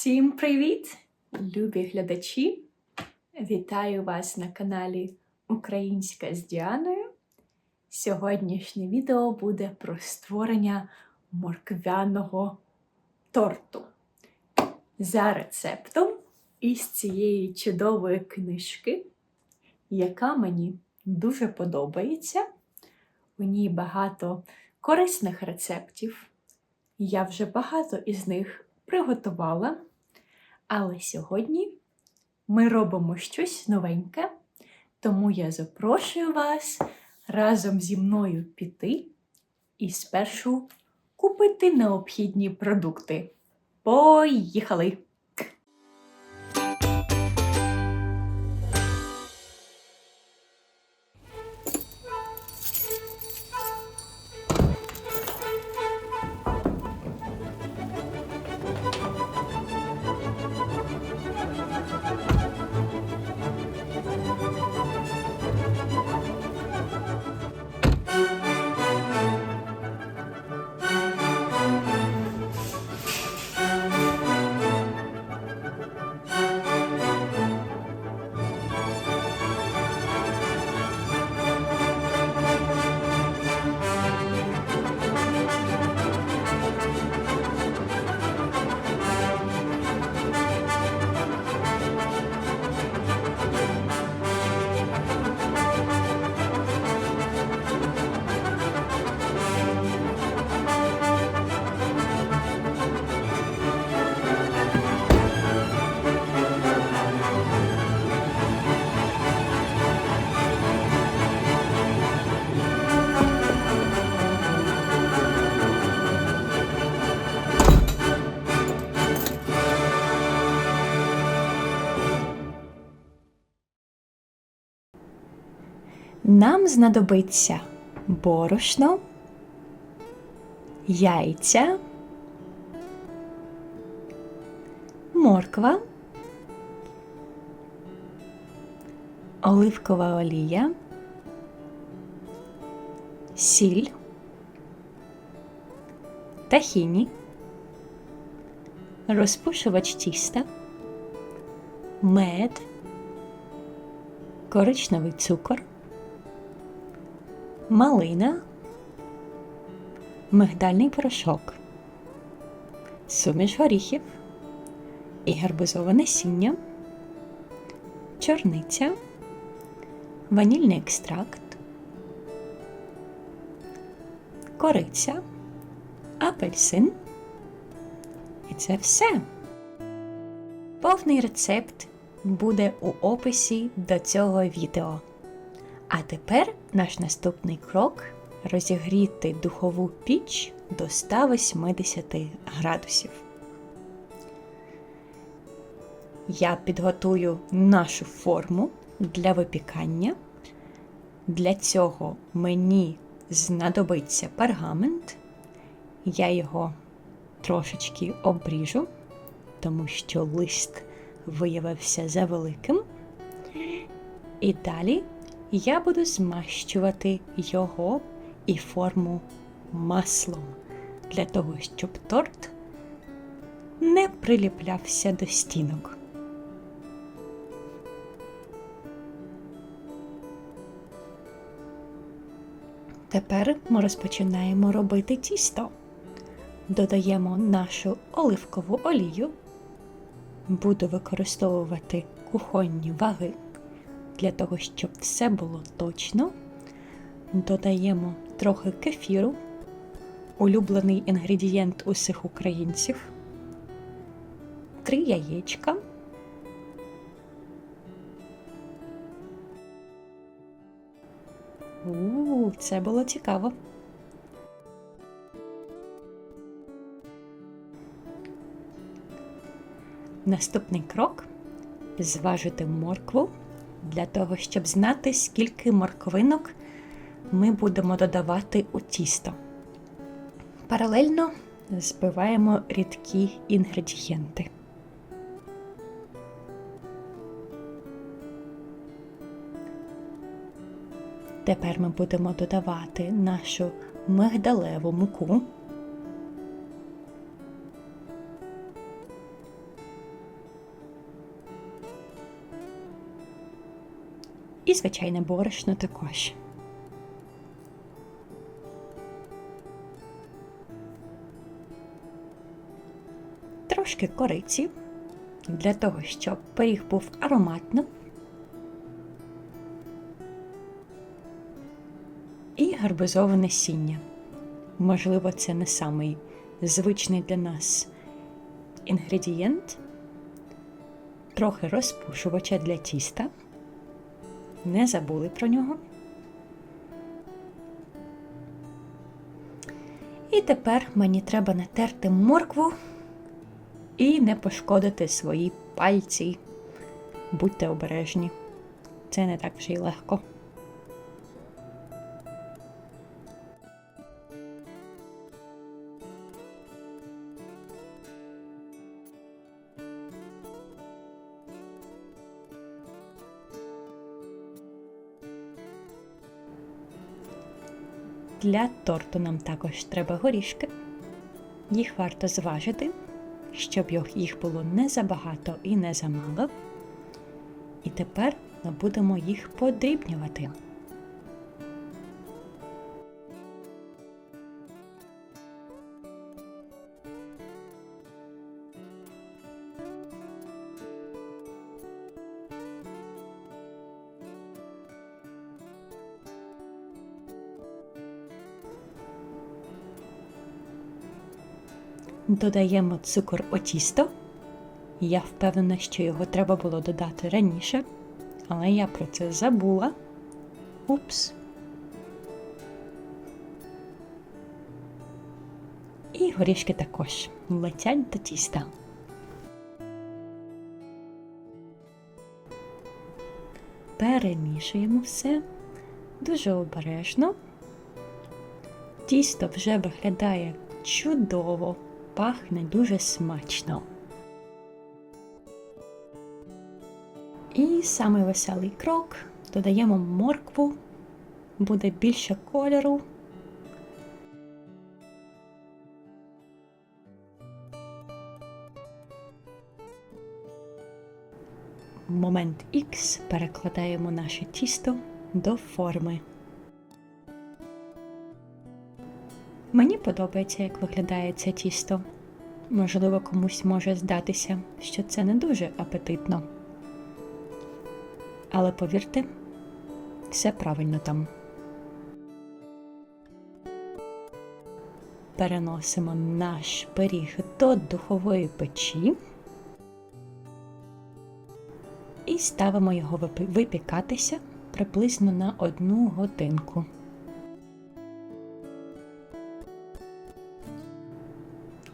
Всім привіт, любі глядачі! Вітаю вас на каналі Українська з Діаною. Сьогоднішнє відео буде про створення морквяного торту. За рецептом із цієї чудової книжки, яка мені дуже подобається. У ній багато корисних рецептів. Я вже багато із них приготувала. Але сьогодні ми робимо щось новеньке, тому я запрошую вас разом зі мною піти і спершу купити необхідні продукти. Поїхали! Нам знадобиться борошно, яйця, морква, оливкова олія, сіль, тахіні, розпушувач тіста, мед, коричневий цукор малина, мигдальний порошок, суміш горіхів і гарбузове насіння, чорниця, ванільний екстракт, кориця, апельсин. І це все. Повний рецепт буде у описі до цього відео. А тепер наш наступний крок розігріти духову піч до 180 градусів. Я підготую нашу форму для випікання. Для цього мені знадобиться пергамент. Я його трошечки обріжу, тому що лист виявився завеликим. І далі я буду змащувати його і форму маслом для того, щоб торт не приліплявся до стінок. Тепер ми розпочинаємо робити тісто. Додаємо нашу оливкову олію, буду використовувати кухонні ваги для того, щоб все було точно, додаємо трохи кефіру, улюблений інгредієнт усіх українців, три яєчка. У, це було цікаво. Наступний крок зважити моркву для того, щоб знати, скільки морквинок ми будемо додавати у тісто. Паралельно збиваємо рідкі інгредієнти. Тепер ми будемо додавати нашу мигдалеву муку. І звичайне борошно також. Трошки кориці для того, щоб пиріг був ароматним. І гарбузове насіння. Можливо, це не самий звичний для нас інгредієнт, трохи розпушувача для тіста. Не забули про нього. І тепер мені треба натерти моркву і не пошкодити свої пальці. Будьте обережні. Це не так вже й легко. Для торту нам також треба горішки. Їх варто зважити, щоб їх- було не забагато і не замало. І тепер ми будемо їх подрібнювати. Додаємо цукор у тісто. Я впевнена, що його треба було додати раніше, але я про це забула. Упс. І горішки також летять до тіста. Перемішуємо все дуже обережно. Тісто вже виглядає чудово, пахне дуже смачно. І самий веселий крок додаємо моркву, буде більше кольору. Момент X перекладаємо наше тісто до форми. Мені подобається, як виглядає це тісто. Можливо, комусь може здатися, що це не дуже апетитно. Але повірте, все правильно там. Переносимо наш пиріг до духової печі і ставимо його випікатися приблизно на одну годинку.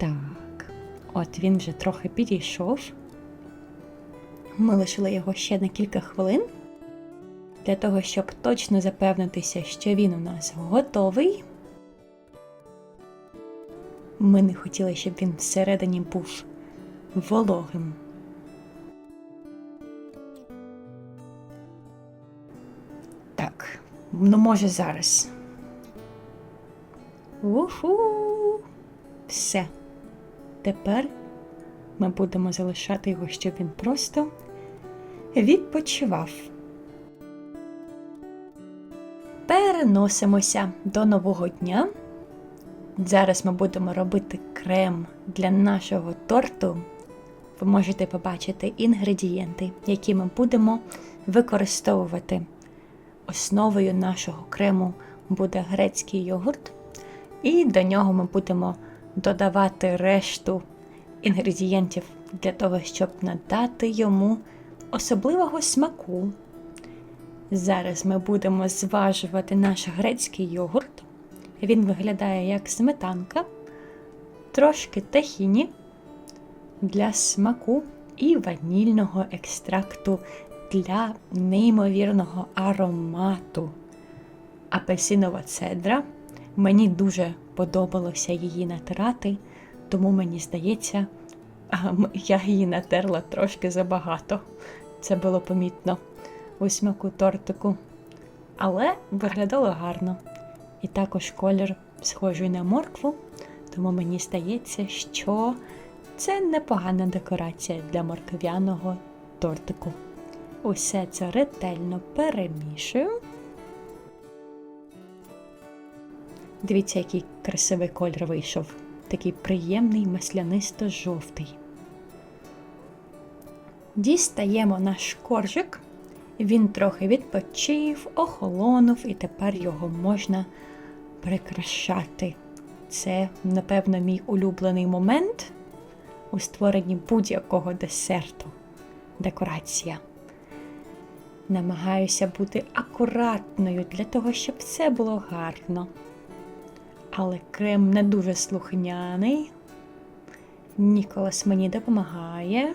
Так, от він вже трохи підійшов. Ми лишили його ще на кілька хвилин для того, щоб точно запевнитися, що він у нас готовий. Ми не хотіли, щоб він всередині був вологим. Так, ну може зараз. Уху! Все. Тепер ми будемо залишати його, щоб він просто відпочивав. Переносимося до нового дня. Зараз ми будемо робити крем для нашого торту. Ви можете побачити інгредієнти, які ми будемо використовувати. Основою нашого крему буде грецький йогурт, і до нього ми будемо додавати решту інгредієнтів для того, щоб надати йому особливого смаку. Зараз ми будемо зважувати наш грецький йогурт. Він виглядає як сметанка, трошки тахіні для смаку і ванільного екстракту для неймовірного аромату. Апельсинова цедра. Мені дуже подобалося її натирати, тому мені здається, я її натерла трошки забагато. Це було помітно у тортику. Але виглядало гарно. І також колір схожий на моркву, тому мені здається, що це непогана декорація для морквяного тортику. Усе це ретельно перемішую. Дивіться, який красивий кольор вийшов. Такий приємний маслянисто-жовтий. Дістаємо наш коржик. Він трохи відпочив, охолонув, і тепер його можна прикрашати. Це, напевно, мій улюблений момент у створенні будь-якого десерту. Декорація. Намагаюся бути акуратною для того, щоб все було гарно. Але крем не дуже слухняний. Ніколас мені допомагає.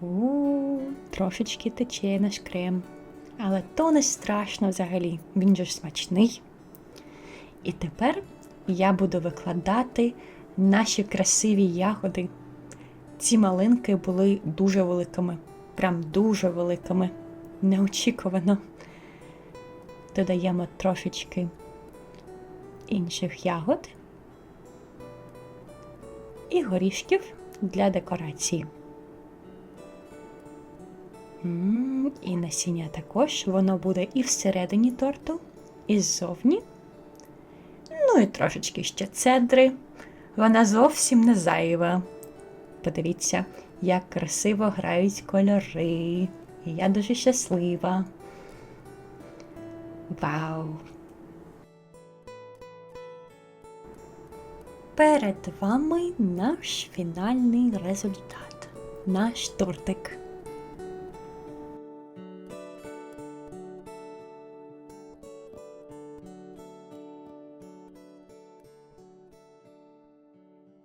У, трошечки тече наш крем. Але то не страшно взагалі, він же ж смачний. І тепер я буду викладати наші красиві ягоди. Ці малинки були дуже великими, прям дуже великими. Неочікувано. Додаємо трошечки інших ягод і горішків для декорації. І насіння також, воно буде і всередині торту, і ззовні. Ну і трошечки ще цедри. Вона зовсім не зайва. Подивіться, як красиво грають кольори. І я дуже щаслива. Вау! Перед вами наш фінальний результат. Наш тортик.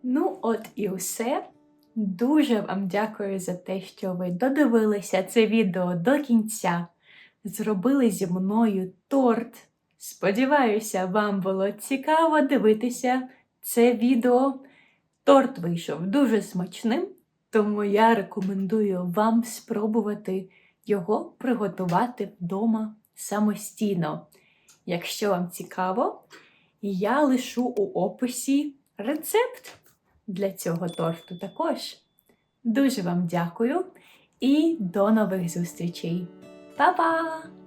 Ну, от і все. Дуже вам дякую за те, що ви додивилися це відео до кінця. Зробили зі мною торт. Сподіваюся, вам було цікаво дивитися це відео. Торт вийшов дуже смачним, тому я рекомендую вам спробувати його приготувати вдома самостійно. Якщо вам цікаво, я лишу у описі рецепт для цього торту також. Дуже вам дякую і до нових зустрічей! 拜拜。